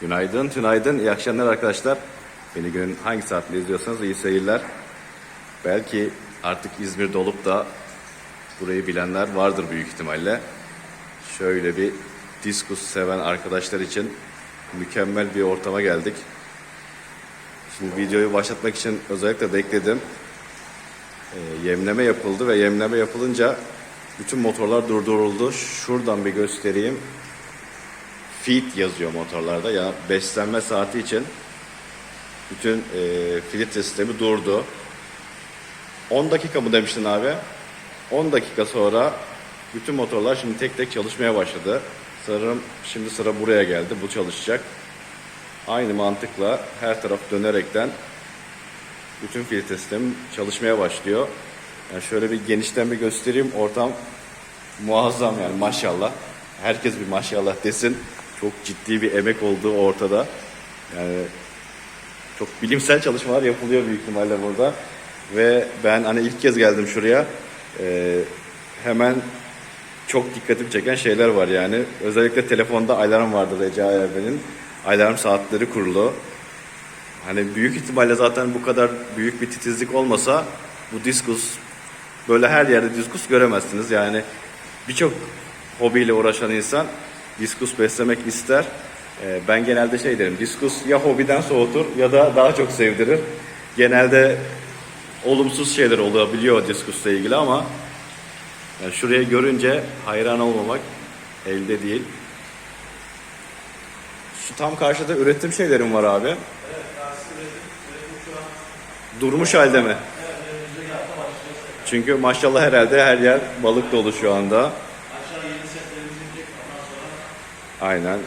Günaydın, tünaydın, iyi akşamlar arkadaşlar. Beni günün hangi saatte izliyorsanız iyi seyirler. Belki artık İzmir'de olup da burayı bilenler vardır büyük ihtimalle. Şöyle bir diskus seven arkadaşlar için mükemmel bir ortama geldik. Şimdi videoyu başlatmak için özellikle bekledim. Ee, yemleme yapıldı ve yemleme yapılınca bütün motorlar durduruldu. Şuradan bir göstereyim. Feed yazıyor motorlarda. Yani beslenme saati için bütün e, filtre sistemi durdu. 10 dakika mı demiştin abi? 10 dakika sonra bütün motorlar şimdi tek tek çalışmaya başladı. Sanırım şimdi sıra buraya geldi. Bu çalışacak. Aynı mantıkla her taraf dönerekten bütün filtre sistemi çalışmaya başlıyor. Yani şöyle bir genişten bir göstereyim. Ortam muazzam yani maşallah. Herkes bir maşallah desin. Çok ciddi bir emek olduğu ortada. Yani çok bilimsel çalışmalar yapılıyor büyük ihtimalle burada. Ve ben hani ilk kez geldim şuraya. Ee, hemen çok dikkatimi çeken şeyler var yani. Özellikle telefonda alarm vardı Recai Erben'in. Alarm saatleri kurulu. Hani büyük ihtimalle zaten bu kadar büyük bir titizlik olmasa bu diskus böyle her yerde diskus göremezsiniz. Yani birçok hobiyle uğraşan insan diskus beslemek ister. Ee, ben genelde şey derim, diskus ya hobiden soğutur ya da daha çok sevdirir. Genelde olumsuz şeyler olabiliyor diskusla ilgili ama yani şuraya görünce hayran olmamak elde değil. Şu tam karşıda üretim şeylerim var abi. Durmuş halde mi? Çünkü maşallah herhalde her yer balık dolu şu anda. Aynen.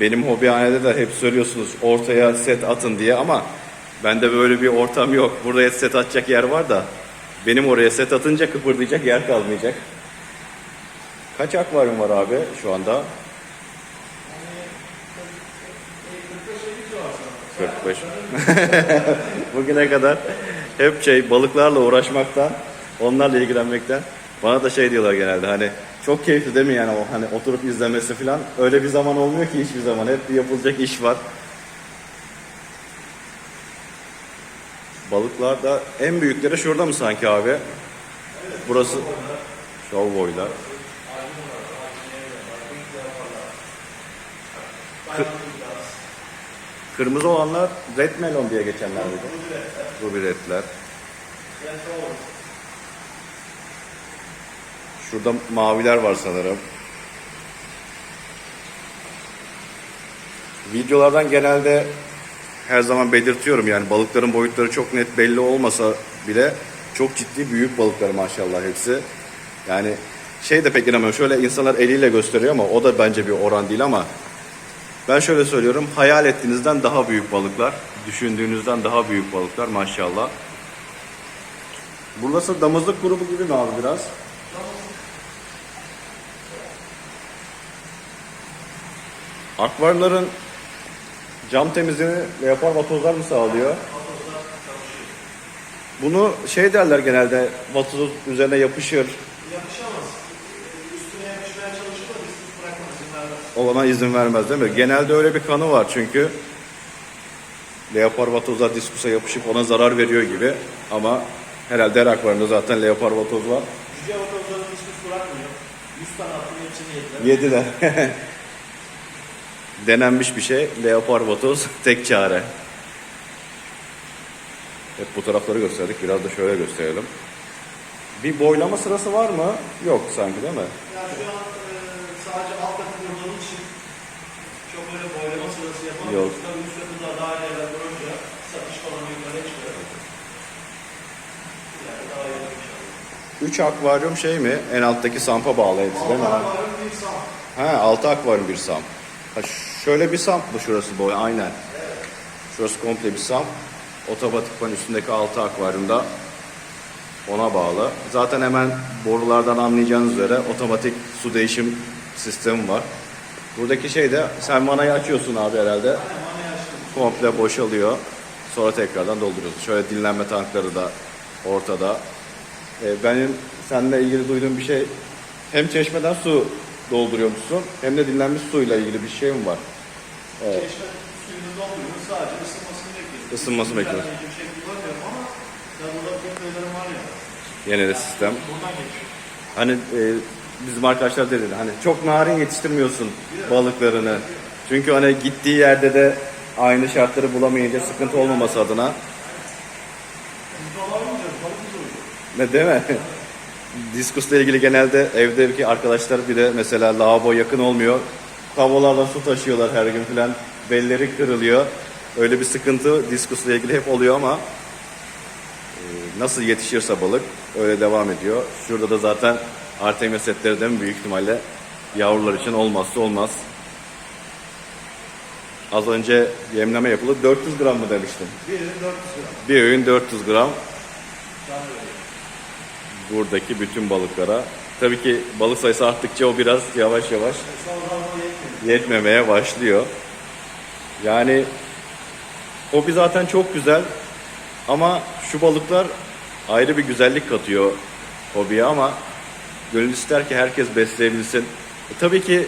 Benim hobihanede de hep söylüyorsunuz ortaya set atın diye ama bende böyle bir ortam yok. Buraya set atacak yer var da benim oraya set atınca kıpırdayacak yer kalmayacak. Kaç akvaryum var abi şu anda? 45. Bugüne kadar hep şey balıklarla uğraşmaktan, onlarla ilgilenmekten. Bana da şey diyorlar genelde hani çok keyifli değil mi yani o hani oturup izlemesi falan. Öyle bir zaman olmuyor ki hiçbir zaman. Hep yapılacak iş var. Balıklar da en büyükleri şurada mı sanki abi? Burası Show boylar. Kırmızı olanlar red melon diye geçenler miydi? Ruby redler. Şurada maviler var sanırım. Videolardan genelde her zaman belirtiyorum yani balıkların boyutları çok net belli olmasa bile çok ciddi büyük balıklar maşallah hepsi. Yani şey de pek inanmıyorum. Şöyle insanlar eliyle gösteriyor ama o da bence bir oran değil ama ben şöyle söylüyorum. Hayal ettiğinizden daha büyük balıklar. Düşündüğünüzden daha büyük balıklar maşallah. Burası damızlık grubu gibi mi abi biraz? Akvaryumların cam temizliğini leopar vatozlar mı sağlıyor? Bunu şey derler genelde vatoz üzerine yapışır. Yapışamaz. Üstüne yapışmaya çalışır da biz bırakmaz izin vermez. olana izin vermez değil mi? Genelde öyle bir kanı var çünkü leopar vatozlar diskusa yapışıp ona zarar veriyor gibi ama herhalde her akvaryumda zaten leopar vatoz var. Cüce otobüslerin diskus bırakmıyor. 100 tane attım hepsini yediler. Yediler. Denenmiş bir şey. Leopar vatoz tek çare. Hep bu tarafları gösterdik. Biraz da şöyle gösterelim. Bir boylama sırası var mı? Yok sanki değil mi? Yani şu an e, sadece alt katı kurduğum için çok öyle boylama sırası yapamıyoruz. Yok. Tabii üst katı da daha ileride durunca satış falan yukarıya çıkıyor. Yani daha iyi inşallah. 3 akvaryum şey mi? En alttaki sampa bağlı hepsi değil mi? Altı akvaryum bir sam. Ha 6 akvaryum bir sam. Ha, şöyle bir samp mı şurası boy? Aynen. Şurası komple bir samp. Otomatikman üstündeki 6 akvaryumda ona bağlı. Zaten hemen borulardan anlayacağınız üzere otomatik su değişim sistemi var. Buradaki şey de sen vanayı açıyorsun abi herhalde. Komple boşalıyor. Sonra tekrardan dolduruyorsun. Şöyle dinlenme tankları da ortada. Ee, benim seninle ilgili duyduğum bir şey hem çeşmeden su dolduruyormuşsun hem de dinlenmiş suyla ilgili bir şey mi var? Evet. Çeşme suyunu dolduruyoruz. Sadece ısınmasını bekliyoruz. Isınmasını bekliyoruz. hiçbir şey kullanmıyorum ama ya burada bir köylerim var ya. Yine de sistem. Buradan geçiyor. Hani e, bizim arkadaşlar dedi hani çok narin yetiştirmiyorsun balıklarını. Çünkü hani gittiği yerde de aynı şartları bulamayınca sıkıntı olmaması adına. Ne değil mi? Diskusla ilgili genelde evdeki arkadaşlar bir de mesela lavabo yakın olmuyor. Tavalarla su taşıyorlar her gün filan. Belleri kırılıyor. Öyle bir sıkıntı diskusla ilgili hep oluyor ama e, nasıl yetişirse balık öyle devam ediyor. Şurada da zaten Artemis setleri de büyük ihtimalle yavrular için olmazsa olmaz. Az önce yemleme yapıldı. 400 gram mı demiştim? Biri 400 gram. Bir öğün 400 gram buradaki bütün balıklara. Tabii ki balık sayısı arttıkça o biraz yavaş yavaş. Yetmemeye başlıyor. Yani hobi zaten çok güzel ama şu balıklar ayrı bir güzellik katıyor hobiye ama gönül ister ki herkes besleyebilsin. E, tabii ki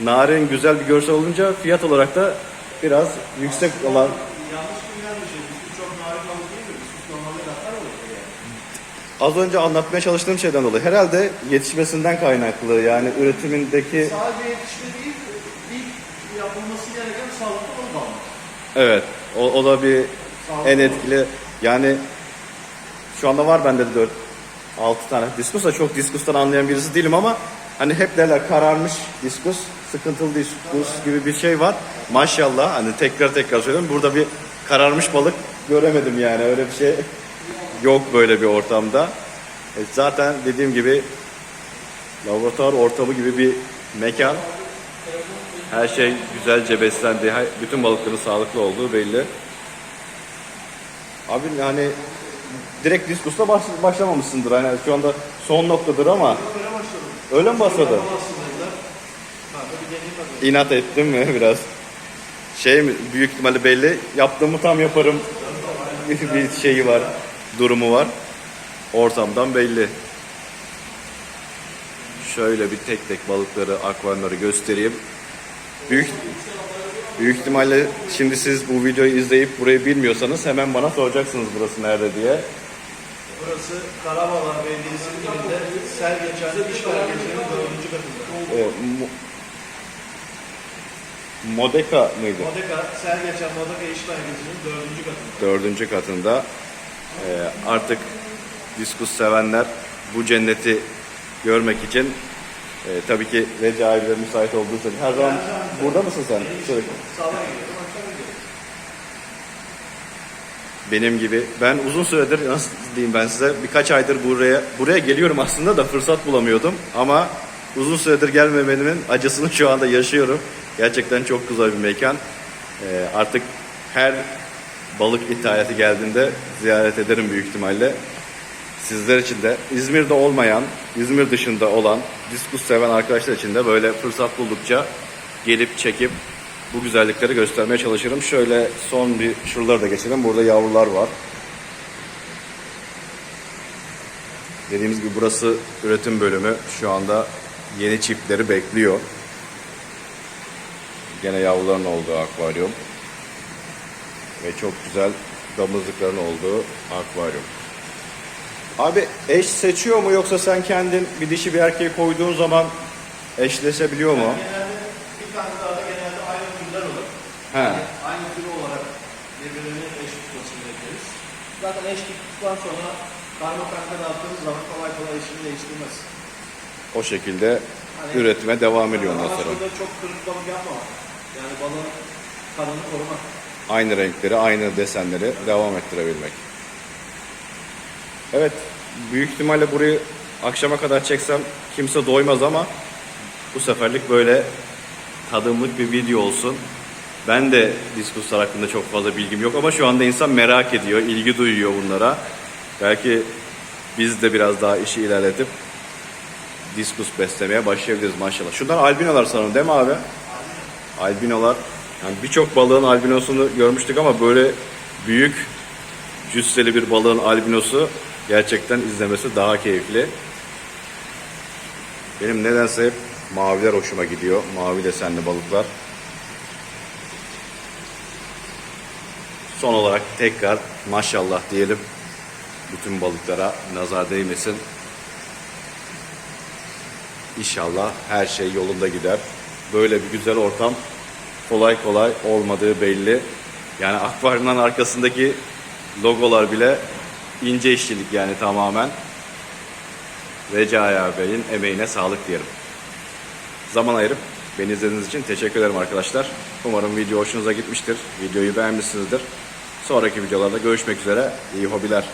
narin güzel bir görsel olunca fiyat olarak da biraz yüksek olan Yanlış bilinen bir şey. Biz çok narin balık değil mi? Biz normalde laflar olur yani. az önce anlatmaya çalıştığım şeyden dolayı herhalde yetişmesinden kaynaklı yani üretimindeki Sadece yetişme değil, ilk yapılması gereken sağlıklı balık almak. Evet, o, o da bir Sağlıklı en etkili. Yani şu anda var bende de 4 6 tane diskus da çok diskustan anlayan birisi değilim ama hani hep derler kararmış diskus, sıkıntılı diskus gibi bir şey var. Maşallah hani tekrar tekrar söylüyorum burada bir kararmış balık göremedim yani öyle bir şey yok böyle bir ortamda. E, zaten dediğim gibi laboratuvar ortamı gibi bir mekan. Her şey güzelce beslendi. Bütün balıkların sağlıklı olduğu belli. Abi yani direkt diskusla baş, başlamamışsındır. Yani şu anda son noktadır ama öyle mi başladı? İnat ettim mi biraz? Şey mi büyük ihtimalle belli. Yaptığımı tam yaparım. Bir şeyi var. Durumu var. Ortamdan belli. Şöyle bir tek tek balıkları, akvaryumları göstereyim. Büyük büyük ihtimalle şimdi siz bu videoyu izleyip burayı bilmiyorsanız hemen bana soracaksınız burası nerede diye. Burası Karabağlar Belediyesi'nin dibinde sel geçen iş merkezinin dördüncü katında. Mo- Modeka mıydı? Modeka, sel geçen Modeka iş merkezinin dördüncü katında. dördüncü katında. Ee, artık diskus sevenler bu cenneti görmek için e, tabii ki Recep abi de müsait olduğu sürece. Her zaman burada mısın sen? Sürekli. Benim gibi. Ben uzun süredir nasıl diyeyim ben size birkaç aydır buraya buraya geliyorum aslında da fırsat bulamıyordum ama uzun süredir gelmemenin acısını şu anda yaşıyorum. Gerçekten çok güzel bir mekan. Ee, artık her balık ithalatı geldiğinde ziyaret ederim büyük ihtimalle. Sizler için de İzmir'de olmayan, İzmir dışında olan diskus seven arkadaşlar için de böyle fırsat buldukça gelip çekip bu güzellikleri göstermeye çalışırım. Şöyle son bir şuraları da geçelim. Burada yavrular var. Dediğimiz gibi burası üretim bölümü. Şu anda yeni çiftleri bekliyor. Gene yavruların olduğu akvaryum. Ve çok güzel damızlıkların olduğu akvaryum. Abi eş seçiyor mu yoksa sen kendin bir dişi bir erkeği koyduğun zaman eşleşebiliyor mu? Genelde bir tane daha da genelde aynı türler olur. He. Aynı tür olarak birbirlerine eş tutmasını bekleriz. Zaten eş tuttuktan sonra karma kanka dağıttığımız zaman kolay kolay eşini değiştirmez. O şekilde Hani- üretime devam ediyor ondan sonra. şurada çok kırık balık yapmamak. Yani balığın kanını korumak. Aynı renkleri, aynı desenleri devam ettirebilmek. Evet, büyük ihtimalle burayı akşama kadar çeksem kimse doymaz ama bu seferlik böyle tadımlık bir video olsun. Ben de diskuslar hakkında çok fazla bilgim yok ama şu anda insan merak ediyor, ilgi duyuyor bunlara. Belki biz de biraz daha işi ilerletip diskus beslemeye başlayabiliriz maşallah. Şunlar albinolar sanırım değil mi abi? Albinolar. Yani birçok balığın albinosunu görmüştük ama böyle büyük cüsseli bir balığın albinosu gerçekten izlemesi daha keyifli. Benim nedense hep maviler hoşuma gidiyor. Mavi desenli balıklar. Son olarak tekrar maşallah diyelim. Bütün balıklara nazar değmesin. İnşallah her şey yolunda gider. Böyle bir güzel ortam kolay kolay olmadığı belli. Yani akvaryumdan arkasındaki logolar bile ince işçilik yani tamamen. Recai Bey'in emeğine sağlık diyelim. Zaman ayırıp beni izlediğiniz için teşekkür ederim arkadaşlar. Umarım video hoşunuza gitmiştir. Videoyu beğenmişsinizdir. Sonraki videolarda görüşmek üzere. İyi hobiler.